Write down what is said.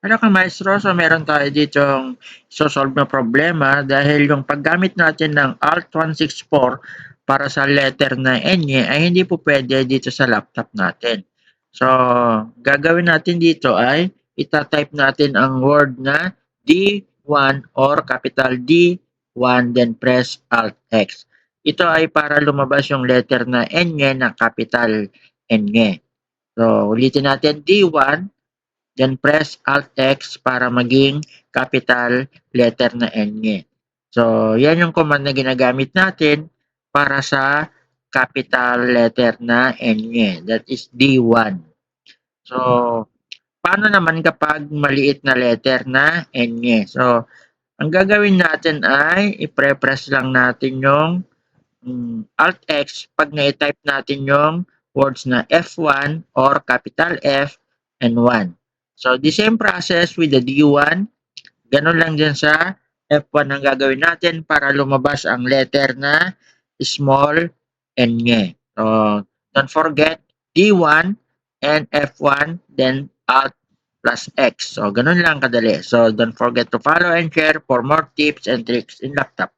Ano ka maestro, so meron tayo ditong so-solve na problema dahil yung paggamit natin ng Alt 164 para sa letter na N ay hindi po pwede dito sa laptop natin. So, gagawin natin dito ay itatype natin ang word na D1 or capital D1 then press Alt X. Ito ay para lumabas yung letter na N na capital N. So, ulitin natin D1 then press Alt X para maging capital letter na N. So, yan yung command na ginagamit natin para sa capital letter na N. That is D1. So, paano naman kapag maliit na letter na N? So, ang gagawin natin ay i-press lang natin yung um, Alt X pag na-type natin yung words na F1 or capital F and 1. So, the same process with the D1. Ganun lang din sa F1 ang gagawin natin para lumabas ang letter na small n nge. So, don't forget D1 and F1 then Alt plus X. So, ganun lang kadali. So, don't forget to follow and share for more tips and tricks in laptop.